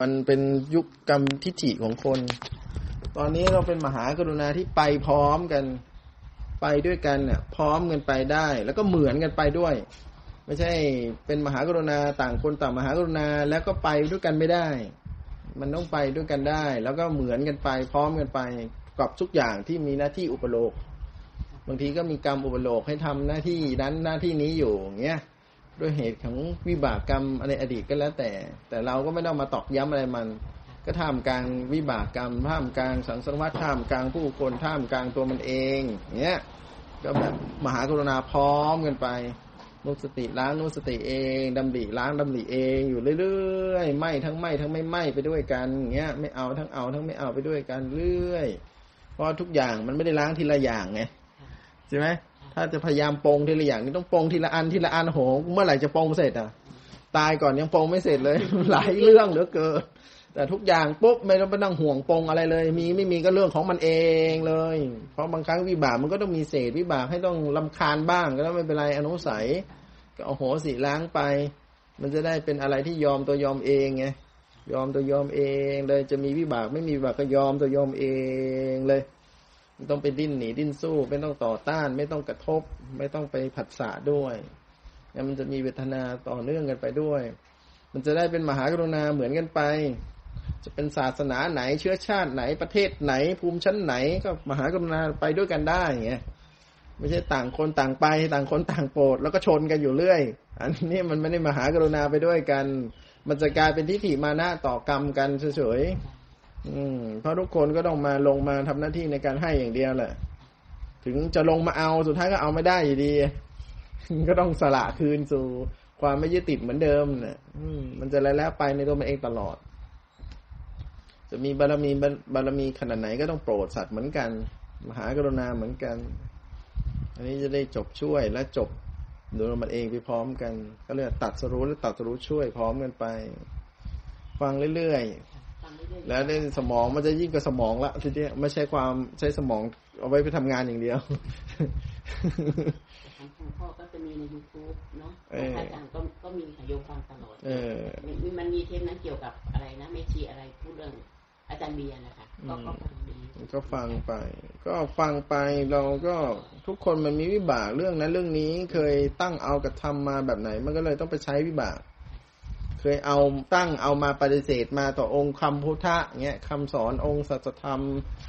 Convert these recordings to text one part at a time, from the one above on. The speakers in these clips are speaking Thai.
มันเป็นยุคกรรมทิฏฐิของคน ตอนนี้เราเป็นมหากรุณาที่ไปพร้อมกัน ไปด้วยกันเนี่ยพร้อมกันไปได้ แล้วก็เหมือนกันไปด้วย ไม่ใช่เป็นมหากรุณาต่างคนต่างมหากรุณาแล้วก็ไปด้วยกันไม่ได้ มันต้องไปด้วยกันได้ แล้วก็เหมือนกันไป พร้อมกันไปกับทุกอย่างที่มีหน้าที่อุปโลกบางทีก็มีกรรมอุปโลกให้ทำหน้าที่นั้นหน้าที่นี้อยู่อย่างเงี้ย ด้วยเหตุของวิบากกรรมอะไรอดีตก็แล้วแต่ แต่เราก็ไม่ต้องมาตอกย้ำอะไรมัน ก็ท่ามกลางวิบากกรรมท่ามกลางสังสารวัฏท่ามกลางผู้คนท่ามกลางตัวมันเองเงี้ยก็แบบมหากรุณาพร้อมกันไปนุสติล้างนุสติเองดำริล้างดำริเองอยู่เรื่อยๆไหมทั้งไหมทั้งไม่ไหมไปด้วยกันเงี้ยไม่เอาทั้งเอาทั้งไม่เอาไปด้วยกันเรื่อยเพราะทุกอย่างมันไม่ได้ล้างทีละอย่างไงใช่ไหม ถ้าจะพยายามปรงทีละอย่างนี่ต้องปรงทีละอันทีละอันโหเมื่อไหร่จะปรงเสร็จอะ ตายก่อนยังปรงไม่เสร็จเลย หลายเรื่องเหลือเกินแต่ทุกอย่างปุ๊บไม่ต้องไปนั่งห่วงปรงอะไรเลย มีไม่มีก็เรื่องของมันเองเลย เพราะบางครั้งวิบากมันก็ต้องมีเศษวิบากให้ต้องลำคาญบ้างก็ไม่เป็นไรอนุสัย ก็เอโหสิล้างไป มันจะได้เป็นอะไรที่ยอมตัวยอมเองไงยอมตัวยอมเองเลยจะมีวิบากไม่มีวิบากก็ยอมตัวยอมเองเลย ไม่ต้องไปดิ้นหนีดิ้นสู้ ไม่ต้องต่อต้าน ไม่ต้องกระทบ ไม่ต้องไปผัสสะด้วยเนี่ยมันจะมีเวทนาต่อเนื่องกันไปด้วย มันจะได้เป็นมหากรุณาเหมือนกันไป จะเป็นศาสนาไหนเชื้อชาติไหนประเทศไหน ภูมิชั้นไหนก็มหากรุณาไปด้วยกันได้ไงไม่ใช่ต่างคนต่างไป ต่างคนต่างโปรดแล้วก็ชนกันอยู่เรื่อย อันนี้มันไม่ได้มหากรุณาไปด้วยกัน มันจะกลายเป็นทิฏฐิมานะต่อกรรมกันเฉยๆ อืมเพราะทุกคนก็ต้องมาลงมาทำหน้าที่ในการให้อย่างเดียวแหละ ถึงจะลงมาเอาสุดท้ายก็เอาไม่ได้อยู่ดี ก็ต้องสละคืนสู่ความไม่ยึดติดเหมือนเดิมเนี่ยมันจะแล้วแล้วไปในตัวมันเองตลอด จะมีบารมีบารมีขนาดไหนก็ต้องโปรดสัตว์เหมือนกัน มหากรุณาเหมือนกัน อันนี้จะได้จบช่วยและจบโดยมันเองไปพร้อมกัน ก็เรียกตัดสรู้และตัดสรู้ช่วยพร้อมกันไป ฟังเรื่อยๆ แล้วในสมองมันจะยิ่งกว่าสมองละทีนี้ไม่ใช่ความใช้สมองเอาไว้ไปทำงานอย่างเดียวของคุณพ่อก็จะมีใน YouTube เนาะของอาจารย์ก็ก็มีค่ะโยมฟังตลอดเออมีมันมีเทปนั้นเกี่ยวกับอะไรนะเมชีอะไรพูดเรื่องอาจารย์เบียร์นะคะก็ก็ฟังดีก็ฟังไป ก็ฟังไปเราก็ทุกคนมันมีวิบากเรื่องนั้นเรื่องนี้เคยตั้งเอากับทำมาแบบไหน มันก็เลยต้องไปใช้วิบาก เคยเอาตั้งเอามาปฏิเสธมาต่อองค์คำพุทธะเงี้ยคำสอนองค์สัจธรรม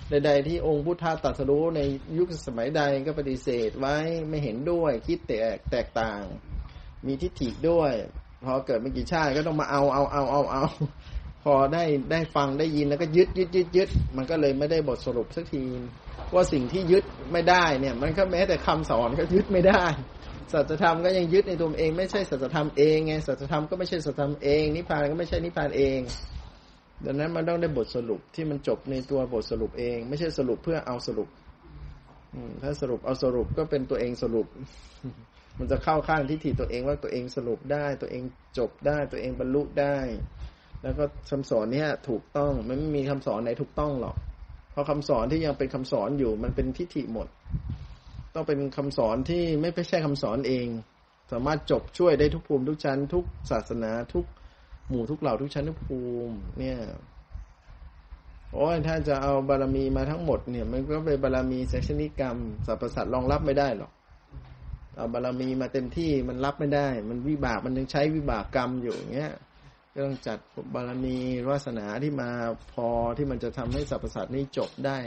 ใด ๆ ที่องค์พุทธะตรัสรู้ในยุคสมัยใดก็ปฏิเสธไว้ไม่เห็นด้วยคิดแตกแตกต่าง มีทิฏฐิด้วย พอเกิดไม่กี่ชาติก็ต้องมาเอาเอาเอาเอาเอาพอได้ได้ฟังได้ยินแล้วก็ยึดยึดยึดยึดมันก็เลยไม่ได้บทสรุปสักทีว่าสิ่งที่ยึดไม่ได้เนี่ย มันก็แม้แต่คำสอนก็ยึดไม่ได้ สัจธรรมก็ยังยึดในตัวเอง ไม่ใช่สัจธรรมเองไงสัจธรรมก็ไม่ใช่สัจธรรมเองนิพพานก็ไม่ใช่นิพพานเองดังนั้นมันต้องได้บทสรุปที่มันจบในตัวบทสรุปเอง ไม่ใช่สรุปเพื่อเอาสรุปถ้าสรุปเอาสรุปก็เป็นตัวเองสรุป มันจะเข้าข้างทิฏฐิตัวเองว่าตัวเองสรุปได้ ตัวเองจบได้ ตัวเองบรรลุได้ แล้วก็คำสอนเนี้ยถูกต้องมันไม่มีคำสอนไหนถูกต้องหรอกเพราะคำสอนที่ยังเป็นคำสอนอยู่มันเป็นทิฏฐิหมด ต้องเป็นคำสอนที่ไม่ใช่คำสอนเอง สามารถจบช่วยได้ทุกภูมิทุกชั้น ทุกศาสนาทุกหมู่ทุกเหล่าทุกชั้นทุกภูมิเนี่ยโอ้ยถ้าจะเอาบารมีมาทั้งหมดเนี่ย มันก็เป็นบารมีเซชนิกรรมสรรพสัตว์รองรับไม่ได้หรอกเอาบารมีมาเต็มที่มันรับไม่ได้ มันวิบากมันยังใช้วิบากกรรมอยู่อย่างเงี้ยก็ต้องจัดบารมีวาสนาที่มาพอที่มันจะทำให้สรรพสัตว์นี้จบได้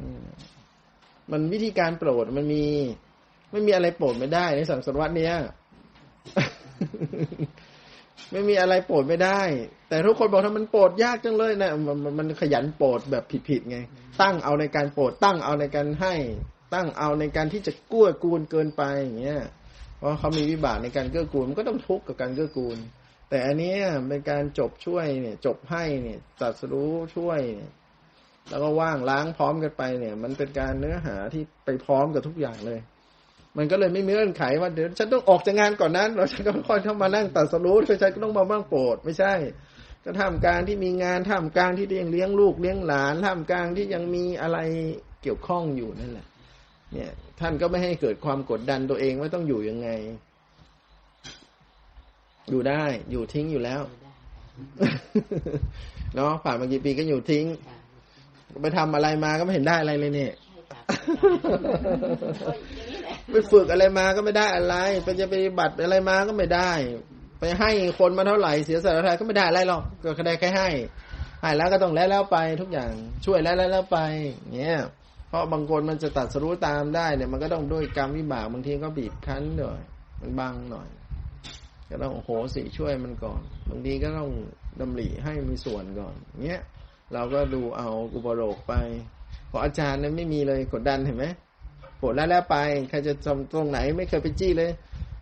อืม มันวิธีการโปรดมันมี ไม่มีอะไรโปรดไม่ได้ในสังสารวัตเนี้ยไม่มีอะไรโปรดไม่ได้ แต่ทุกคนบอกถ้ามันโปรดยากจังเลยนะมันมันมันขยันโปรดแบบผิดๆไง ตั้งเอาในการโปรดตั้งเอาในการให้ ตั้งเอาในการที่จะกู้กูลเกินไปอย่างเงี้ยเพราะเขามีวิบากในการเกื้อกูลมันก็ต้องทุกข์กับการเกื้อกูล แต่อันเนี้ยเป็นการจบช่วยเนี่ย จบให้เนี่ยตรัสรู้ช่วยเนี่ย แล้วก็ว่างล้างพร้อมกันไปเนี่ย มันเป็นการเนื้อหาที่ไปพร้อมกับทุกอย่างเลย มันก็เลยไม่มีเงื่อนไขว่าเดี๋ยวฉันต้องออกจากงานก่อนนั้นเราฉันก็ค่อยเข้ามานั่งตัดสรู้ฉันก็ต้องมาบ้างโปรดไม่ใช่ ก็ท่ามกลางที่มีงานท่ามกลางที่ยังเลี้ยงลูกเลี้ยงหลานท่ามกลางที่ยังมีอะไรเกี่ยวข้องอยู่นั่นแหละ เนี่ย ท่านก็ไม่ให้เกิดความกดดันตัวเองว่าต้องอยู่ยังไง อยู่ได้ อยู่ทิ้งอยู่แล้วได้เนาะผ่านมากี่ปีก็อยู่ทิ้งค่ะ ไปทำอะไรมาก็ไม่เห็นได้อะไรเลยเนี่ยใช่ค่ะก็อย่างนี้แหละไปฝึกอะไรมาก็ไม่ได้อะไร ไปจะไปปฏิบัติอะไรมาก็ไม่ได้ ไปให้คนมาเท่าไหร่เสียสละอะไรก็ไม่ได้อะไรหรอกก็แค่ได้แค่ให้ให้แล้วก็ต้องแล้วแล้วไปทุกอย่างช่วยแล้วแล้วแล้วไปอย่างเงี้ยเพราะบางคนมันจะตัดสรู้ตามได้เนี่ยมันก็ต้องด้วยกรรมวิบากบางทีก็บีบคั้นหน่อยมันบังหน่อย ก็ต้องโหสิช่วยมันก่อน บางทีก็ต้องดำริให้มีส่วนก่อนเงี้ย เราก็ดูเอาอุปโลกไปเพราะอาจารย์เนี่ยไม่มีเลยกดดันเห็นไหมโหแล้วแล้วไปใครจะทำตรงไหนไม่เคยไปจี้เลย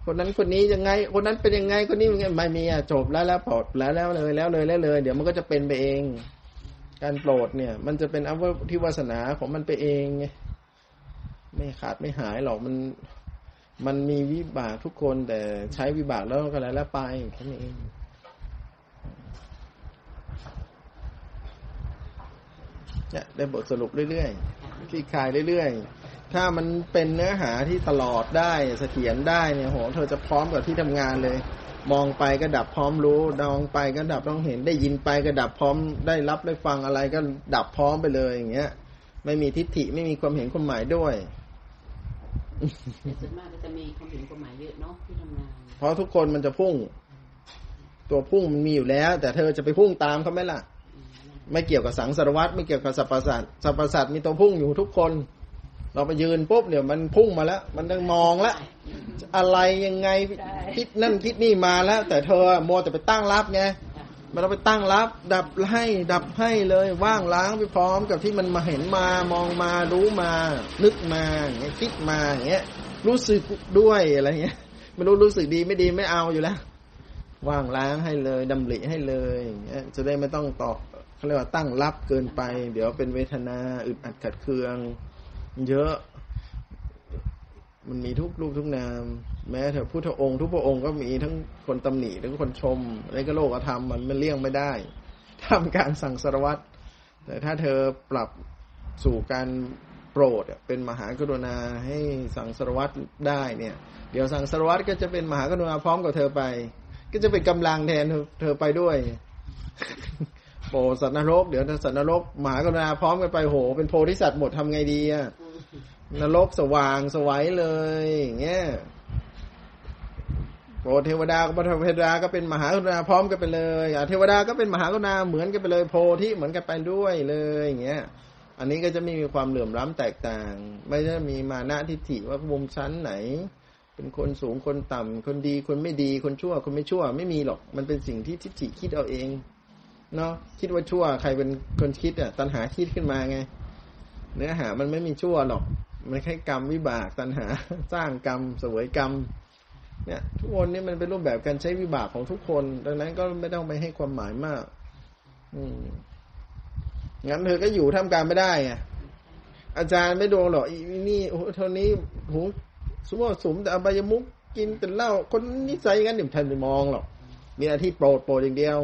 คนนั้นคนนี้ยังไง คนนั้นเป็นยังไงคนนี้ยังไงไม่มีอะจบแล้วแล้วปลดแล้วแล้วเลยแล้วเลยแล้วเลย เดี๋ยวมันก็จะเป็นไปเอง การโปรดเนี่ย มันจะเป็นอวที่วาสนาของมันไปเองไงไม่ขาดไม่หายหรอกมันมันมีวิบากทุกคนแต่ใช้วิบากแล้วก็แล้วแล้วไปแค่นี้เอง เนี่ยได้บทสรุปเรื่อยๆคลี่คลายเรื่อยๆ ถ้ามันเป็นเนื้อหาที่ตลอดได้เสถียรได้เนี่ยโหเธอจะพร้อมกับที่ทำงานเลย มองไปก็ดับพร้อมรู้มองไปก็ดับต้องเห็นได้ยินไปก็ดับพร้อมได้รับได้ฟังอะไรก็ดับพร้อมไปเลยอย่างเงี้ย ไม่มีทิฏฐิไม่มีความเห็นความหมายด้วยแต่ส่วนมากก็จะมีความเห็นความหมายเยอะเนาะที่ทำงาน เพราะทุกคนมันจะพุ่ง ตัวพุ่งมันมีอยู่แล้ว แต่เธอจะไปพุ่งตามเขาไหมล่ะอืม ไม่เกี่ยวกับสังสารวัตรไม่เกี่ยวกับสรรพสัตว์สรรพสัตว์มีตัวพุ่งอยู่ทุกคน เราไปยืนปุ๊บเดี๋ยวมันพุ่งมาแล้ว มันต้องมองแล้วอะไรยังไงคิดนั่นคิดนี่มาแล้ว แต่เธอมัวแต่ไปตั้งรับไงมันต้องไปตั้งรับ ดับให้ดับให้เลยว่างล้างไปพร้อมกับที่มันมาเห็นมามองมารู้มา นึกมาอย่างเงี้ยคิดมาอย่างเงี้ยรู้สึกด้วยอะไรเงี้ยไม่รู้รู้สึกดีไม่ดีไม่เอาอยู่แล้วว่างล้างให้เลยดำริให้เลยอย่างเงี้ยจะได้ไม่ต้องตอบ เขาเรียกว่าตั้งรับเกินไป เดี๋ยวเป็นเวทนาอึดอัดขัดเคือง เยอะ มันมีทุกรูปทุกนาม แม้แต่พุทธองค์ ทุกพระองค์ก็มีทั้งคนตำหนิทั้งคนชมอะไรก็โลกธรรมมันมันเลี่ยงไม่ได้ทำการสั่งสารวัตรแต่ถ้าเธอปรับสู่การโปรดเป็นมหากรุณาให้สั่งสารวัตรได้เนี่ย เดี๋ยวสั่งสารวัตรก็จะเป็นมหากรุณาพร้อมกับเธอไป ก็จะเป็นกำลังแทนเธอไปด้วย โปรดสัตว์นรก เดี๋ยวสัตว์นรกมหากรุณาพร้อมกันไปโห เป็นโพธิสัตว์หมดทำไงดีอะนรกสว่างสวัยเลยอย่างเงี้ยโปรเทวดาก็เทวดาก็เป็นมหากรุณาพร้อมกันไปเลยอะเทวดาก็เป็นมหากรุณาเหมือนกันไปเลย โพธิเหมือนกันไปด้วยเลยอย่างเงี้ย อันนี้ก็จะไม่มีความเหลื่อมล้ำแตกต่าง ไม่ได้มีมานะทิฏฐิว่ามุมชั้นไหน เป็นคนสูงคนต่ำคนดีคนไม่ดีคนชั่วคนไม่ชั่ว ไม่มีหรอกมันเป็นสิ่งที่ทิฏฐิคิดเอาเอง เนาะคิดว่าชั่ว ใครเป็นคนคิดอะตัณหาคิดขึ้นมาไง เนื้อหามันไม่มีชั่วหรอก มันแค่กรรมวิบาก ตัณหาสร้างกรรมเสวยกรรม เนี่ย ทุกคนนี่มันเป็นรูปแบบการใช้วิบากของทุกคน ดังนั้นก็ไม่ต้องไปให้ความหมายมาก อืมงั้นเธอก็อยู่ท่ามกลางไม่ได้ไงอาจารย์ไม่ดวงหรอกอีนี่โอ้โหเท่านี้หูสมมติว่าสมแต่อบายมุกกินแต่เหล้าคนนิสัยงั้นเดี๋ยวท่านไปมองหรอกมีหน้าที่โปรดโปรดอย่างเดียว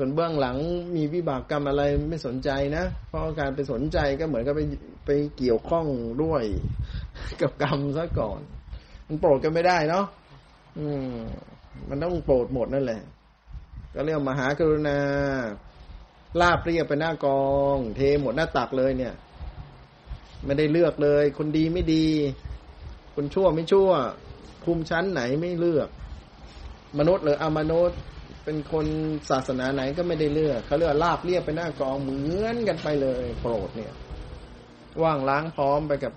ส่วนเบื้องหลังมีวิบากกรรมอะไรไม่สนใจนะ เพราะการไปสนใจก็เหมือนกับไปไปเกี่ยวข้องด้วยกับกรรมซะก่อน มันโปรดกันไม่ได้เนาะอืม มันต้องโปรดหมดนั่นแหละ ก็เรียกมหากรุณา ลาบเรียบไปหน้ากอง เทหมดหน้าตักเลยเนี่ย ไม่ได้เลือกเลย คนดีไม่ดี คนชั่วไม่ชั่วภูมิชั้นไหนไม่เลือก มนุษย์หรืออมนุษย์ เป็นคนศาสนาไหนก็ไม่ได้เลือกเขาเรียกว่าลาบเรียบไปหน้ากองเหมือนกันไปเลย โปรดเนี่ย ว่างล้างพร้อมไปกับ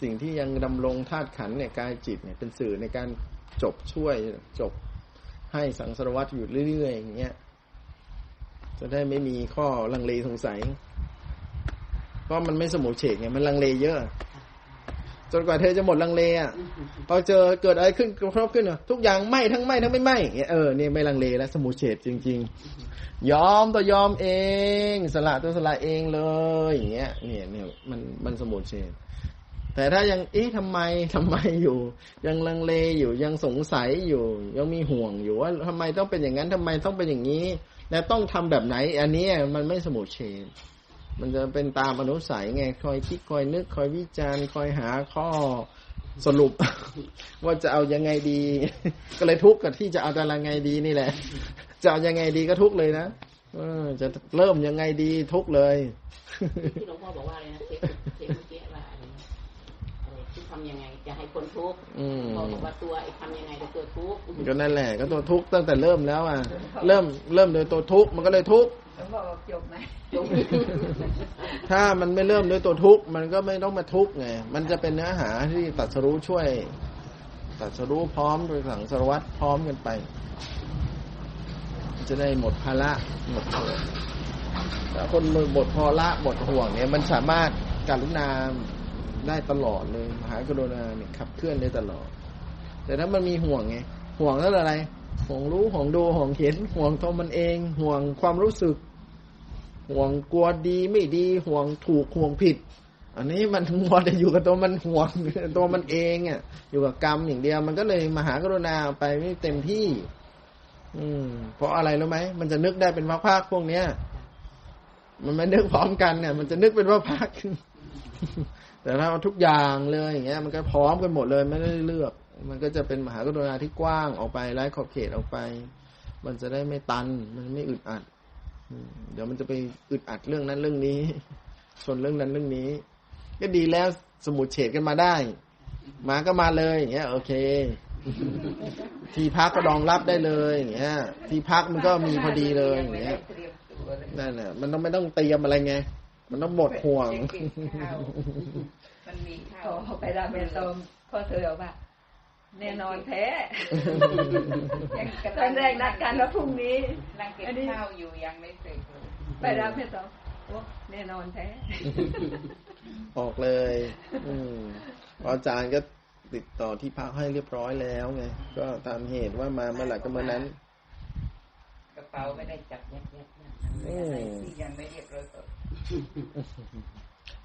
สิ่งที่ยังดำรงธาตุขันเนี่ยกายจิตเนี่ยเป็นสื่อในการจบช่วยจบให้สังสารวัตรอยู่เรื่อยๆอย่างเงี้ยจะได้ไม่มีข้อลังเลสงสัย เพราะมันไม่สมูเฉกไงมันลังเลเยอะ จนกว่าเธอจะหมดลังเลอะพอเจอเกิดอะไรขึ้นกระทบขึ้นอะทุกอย่างไหม่ทั้งไหม่ทั้งไม่ไหม่อย่างเงี้ยเออเนี่ยไม่ลังเลแล้วสมูเฉดจริง ๆ ยอมตัวยอมเอง สละตัวสละเองเลยอย่างเงี้ยเนี่ยเนี่ยมันมันสมูเฉดแต่ถ้ายังเอ๊ะทำไมทำไมอยู่ ยังลังเลอยู่ยังสงสัยอยู่ ยังมีห่วงอยู่ว่าทำไมต้องเป็นอย่างนั้นทำไมต้องเป็นอย่างนี้ และต้องทำแบบไหน อันเนี้ยมันไม่สมูเฉด มันจะเป็นตามอนุสัยไงคอยคิดคอยนึกคอยวิจารณ์คอยหาข้อสรุป ว่าจะเอายังไงดี ก็เลยทุกข์กับที่จะเอาแต่ละไงดีนี่แหละ จะเอายังไงดีก็ทุกข์เลยนะเออ จะเริ่มยังไงดีทุกข์เลยที่หลวงพ่อบอกว่าอะไรนะเทปเทปเมื่อกี้ว่าอะไรนะอะไรที่ทำยังไงจะให้คนทุกข์อืมพ่อบอกว่าตัวไอ้ทำยังไงจะตัวทุกข์ก็นั่นแหละ ก็ตัวทุกข์ตั้งแต่เริ่มแล้วอะ เริ่มเริ่มโดยตัวทุกข์มันก็เลยทุกข์ หลวงพ่อบอกจบไหมถ้ามันไม่เริ่มด้วยตัวทุกข์มันก็ไม่ต้องมาทุกข์ไง มันจะเป็นเนื้อหาที่ตัดสรู้ช่วย ตัดสรู้พร้อมโดยสังสารวัตรพร้อมกันไป จะได้หมดภาระหมดห่วงถ้าคนหมดภาระหมดห่วงเนี่ย มันสามารถการุณาได้ตลอดเลยมหากรุณาเนี่ยขับเคลื่อนได้ตลอด แต่ถ้ามันมีห่วงไงห่วงแล้วอะไร ห่วงรู้ห่วงดูห่วงเห็นห่วงตัวมันเอง ห่วงความรู้สึก ห่วงกลัวดีไม่ดี ห่วงถูกห่วงผิด อันนี้มันมัวแต่อยู่กับตัวมันห่วงตัวมันเองอะ อยู่กับกรรมอย่างเดียว มันก็เลยมหากรุณาไปไม่เต็มที่ อืม เพราะอะไรรู้ไหมมันจะนึกได้เป็นภาคๆพวกเนี้ยมันไม่นึกพร้อมกันเนี่ย มันจะนึกเป็นภาคๆแต่ถ้าเอาทุกอย่างเลยอย่างเงี้ย มันก็พร้อมกันหมดเลยไม่ได้เลือก มันก็จะเป็นมหากรุณาที่กว้างออกไปไร้ขอบเขตออกไป มันจะได้ไม่ตัน มันไม่อึดอัดเดี๋ยวมันจะไปอึดอัดเรื่องนั้นเรื่องนี้ ส่วนเรื่องนั้นเรื่องนี้ ก็ดีแล้วสมุดเฉดกันมาได้มาก็มาเลยอย่างเงี้ย โอเค ที่พักก็รองรับได้เลยอย่างเงี้ย ที่พักมันก็มีพอดีเลยอย่างเงี้ยนั่นแหละมันต้องไม่ต้องเตรียมอะไรไง มันต้องหมดห่วงเช็คบินข้าวมันมีข้าวไปราเมนตมพ่อเธอบอกว่า แน่นอนแท้ตอนแรกนัดกันแล้วพรุ่งนี้นั่งกินข้าวอยู่ยังไม่เสร็จเลยไปราเมนตมโอ้แน่นอนแท้ ออกเลย อืมเพราะอาจารย์ก็ติดต่อที่พักให้เรียบร้อยแล้วไง ก็ตามเหตุว่ามาเมื่อไหร่ก็เมื่อนั้น กระเป๋าไม่ได้จับยัดยัดยัดมันมีอะไรที่ยังไม่เรียบร้อยก็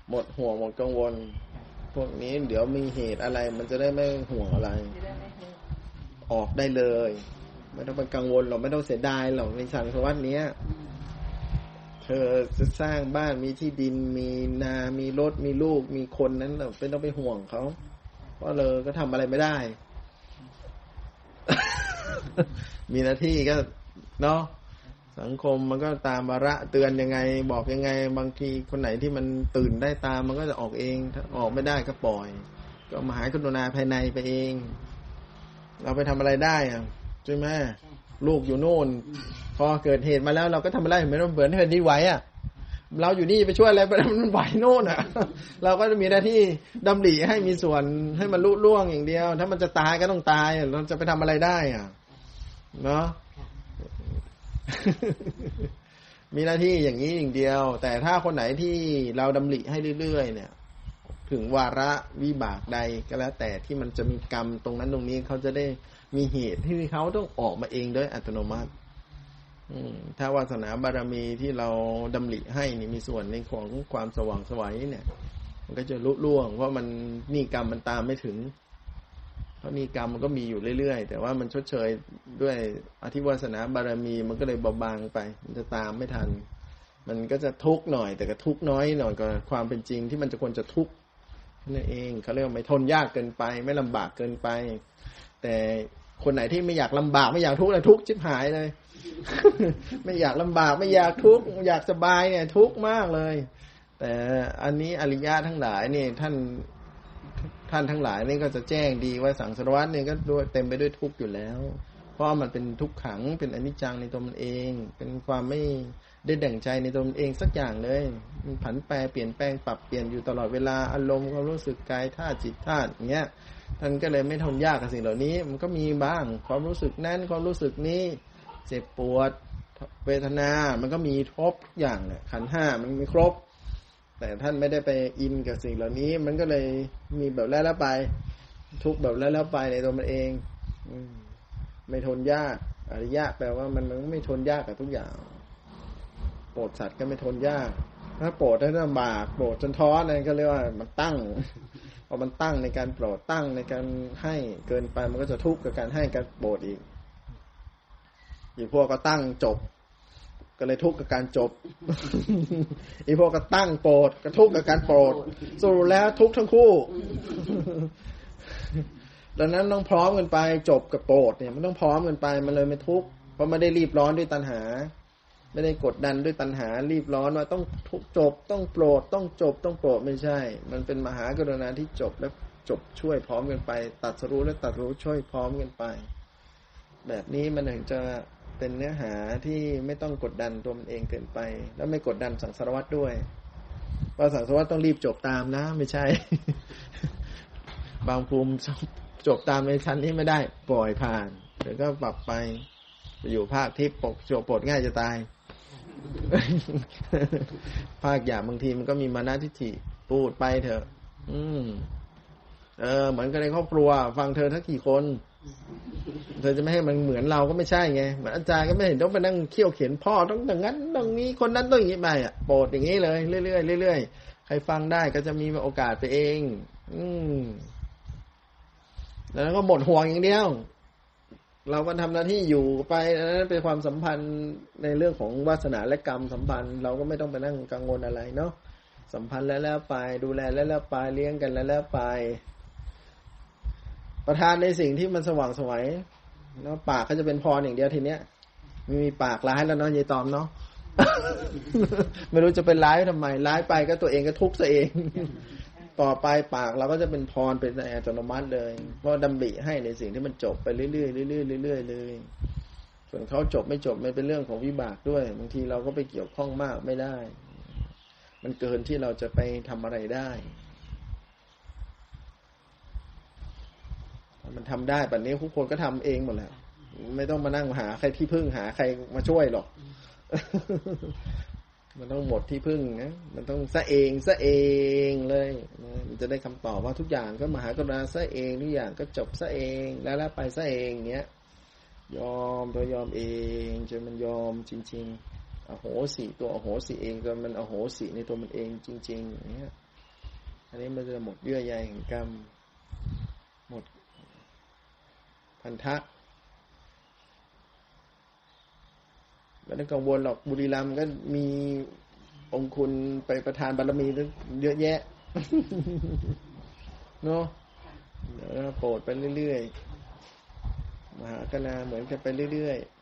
หมดห่วงหมดกังวล พวกนี้เดี๋ยวมีเหตุอะไร มันจะได้ไม่ห่วงอะไรจะได้ไม่เห็นออกได้เลย ไม่ต้องไปกังวลหรอกไม่ต้องเสียดายหรอกในสังสารวัตเนี้ยเธอจะสร้างบ้านมีที่ดินมีนามีรถมีลูกมีคนนั้นเราไม่ต้องไปห่วงเขาเพราะเลยก็ทำอะไรไม่ได้ มีหน้าที่ก็เนาะ สังคมมันก็ตามวาระเตือนยังไง บอกยังไง บางทีคนไหนที่มันตื่นได้ตามมันก็จะออกเองถ้าออกไม่ได้ก็ปล่อย ก็มหากรุณาภายในไปเอง เราไปทำอะไรได้อะใช่ไหมลูกอยู่โน่น พอเกิดเหตุมาแล้วเราก็ทำอะไรไม่ต้องเหมือนแผ่นดินไหวอะ เราอยู่นี่ไปช่วยอะไรไปมันไหวโน่นอะ เราก็จะมีหน้าที่ดำริให้มีส่วนให้มันลุล่วงอย่างเดียว ถ้ามันจะตายก็ต้องตายเราจะไปทำอะไรได้อะ เนาะ มีหน้าที่อย่างนี้อย่างเดียว แต่ถ้าคนไหนที่เราดำริให้เรื่อยๆ เนี่ย ถึงวาระวิบากใดก็แล้ว แต่ที่มันจะมีกรรมตรงนั้นตรงนี้เขาจะได้มีเหตุที่เขาต้องออกมาเองโดยอัตโนมัติถ้าวาสนาบารมีที่เราดำริให้นี่มีส่วนในของความสว่างสวัยเนี่ย มันก็จะลุล่วงเพราะมันนี่กรรมมันตามไม่ถึง เพราะนี่กรรมมันก็มีอยู่เรื่อยๆ แต่ว่ามันชดเชยด้วยอธิวาสนาบารมีมันก็เลยเบาบางไป มันจะตามไม่ทัน มันก็จะทุกข์หน่อย แต่ก็ทุกข์น้อยหน่อยกว่าความเป็นจริงที่มันจะควรจะทุกข์นั่นเองเขาเรียกว่าไม่ทนยากเกินไป ไม่ลำบากเกินไป แต่คนไหนที่ไม่อยากลำบากไม่อยากทุกข์เลยทุกข์ชิบหายเลย ไม่อยากลำบากไม่อยากทุกข์อยากสบายเนี่ย ทุกข์มากเลย แต่อันนี้อริยะทั้งหลายนี่ท่าน ท่านทั้งหลายนี่ก็จะแจ้งดีว่าสังสารวัตเนี่ยก็ด้วยเต็มไปด้วยทุกข์อยู่แล้ว เพราะมันเป็นทุกขังเป็นอนิจจังในตัวมันเอง เป็นความไม่ได้ดั่งใจในตัวมันเองสักอย่างเลยมันผันแปรเปลี่ยนแปลงปรับเปลี่ยนอยู่ตลอดเวลาอารมณ์ความรู้สึกกายท่าตุจิตธาตุอย่างเงี้ยท่านก็เลยไม่ทนยากกับสิ่งเหล่านี้ มันก็มีบ้างความรู้สึกนั้นความรู้สึกนี้เจ็บปวดเวทนา มันก็มีครบทุกอย่างเนี่ยขันห้ามันมีครบ แต่ท่านไม่ได้ไปอินกับสิ่งเหล่านี้ มันก็เลยมีแบบแล้วแล้วไป ทุกแบบแล้วแล้วไปในตัวมันเองอไม่ทนยากอริยะแปลว่ามันมันไม่ทนยากกับทุกอย่างโปรดสัตว์ก็ไม่ทนยาก ถ้าโปรดให้ลำบากโปรดจนท้อนั่นก็เรียกว่ามันตั้งพอมันตั้งในการโปรดตั้งในการให้เกินไปมันก็จะทุกข์กับการให้การโปรดอีกอีกพวกก็ตั้งจบ ก็เลยทุกข์กับการจบอีพวกก็ตั้งโปรดก็ทุกข์กับการโปรดสรุปแล้วทุกข์ทั้งคู่ ดังนั้นต้องพร้อมกันไปจบกับโปรดเนี่ย มันต้องพร้อมกันไปมันเลยไม่ทุกข์เพราะไม่ได้รีบร้อนด้วยตัณหา ไม่ได้กดดันด้วยตัณหา รีบร้อนว่าต้องทุกจบ ต้องโปรด ต้องจบต้องโปรดไม่ใช่ มันเป็นมหากรุณาที่จบและจบช่วยพร้อมกันไป ตัดสรู้และตัดรู้ช่วยพร้อมกันไป แบบนี้มันถึงจะ เป็นเนื้อหาที่ไม่ต้องกดดันตัวมันเองเกินไป แล้วไม่กดดันสังสารวัตรด้วยว่าสังสารวัตรต้องรีบจบตามนะ ไม่ใช่ บางภูมิจบตามในชั้นนี้ไม่ได้ปล่อยผ่านเดี๋ยวก็ปรับไปไปอยู่ภาคที่ปกจบปลดง่ายจะตาย ภาคหยาบบางทีมันก็มีมานะทิฏฐิพูดไปเถอะ อืม เออ เหมือนกันในครอบครัว ฟังเธอทั้งกี่คน เธอจะไม่ให้มันเหมือนเราก็ไม่ใช่ไงเหมือนอาจารย์ก็ไม่เห็นต้องไปนั่งเขี่ยวเขียนพ่อต้องอย่างนั้นต้องนี้คนนั้นต้องอย่างนี้ไปอะโปรดอย่างนี้เลยเรื่อยๆเรื่อยๆใครฟังได้ก็จะมีโอกาสไปเอง อืมแล้วก็หมดห่วงอย่างเดียว เราก็ทำหน้าที่อยู่ไปนั้นเป็นความสัมพันธ์ในเรื่องของวาสนาและกรรมสัมพันธ์ เราก็ไม่ต้องไปนั่งกังวลอะไรเนาะสัมพันธ์แล้วแล้วไป ดูแลแล้วแล้วไปเลี้ยงกันแล้วแล้วไป ประทานในสิ่งที่มันสว่างสวยแล้วปากก็จะเป็นพรอย่างเดียวทีเนี้ยไมมีปากร้ายแล้วเนาะยายตอมเนาะไม่รู้จะเป็นร้ายทำไมร้ายไปก็ตัวเองก็ทุกข์ซะเอง ต่อไปปากเราก็จะเป็นพรเป็นอัตโนมัติเลย เพราะดำริให้ในสิ่งที่มันจบไปเรื่อยๆเรื่อยๆเรื่อยๆเลยส่วนเขาจบไม่จบไม่เป็นเรื่องของวิบากด้วยบางทีเราก็ไปเกี่ยวข้องมากไม่ได้ มันเกินที่เราจะไปทำอะไรได้ มันทำได้แบบนี้ทุกคนก็ทำเองหมดแหละไม่ต้องมานั่งหาใครที่พึ่งหาใครมาช่วยหรอก มันต้องหมดที่พึ่งนะ มันต้องซะเองซะเองเลยนะมันจะได้คำตอบว่าทุกอย่างก็มหากรุณาซะเองทุกอย่างก็จบซะเองแล้วแล้วไปซะเองเงี้ย ยอมตัวยอมเองจนมันยอมจริง ๆ อโหสิตัวอโหสิเองจนมันอโหสิในตัวมันเองจริง ๆ อย่างเงี้ย อันนี้มันจะหมดเยื่อใยแห่งกรรมหมด พันธะไม่ต้องกังวลหรอกบุรีรัมย์ก็มีองค์คุณไปประทานบารมีเยอะแยะเนาะเดี๋ยวโปรดไปเรื่อยๆมหากนาเหมือนกันไปเรื่อยๆ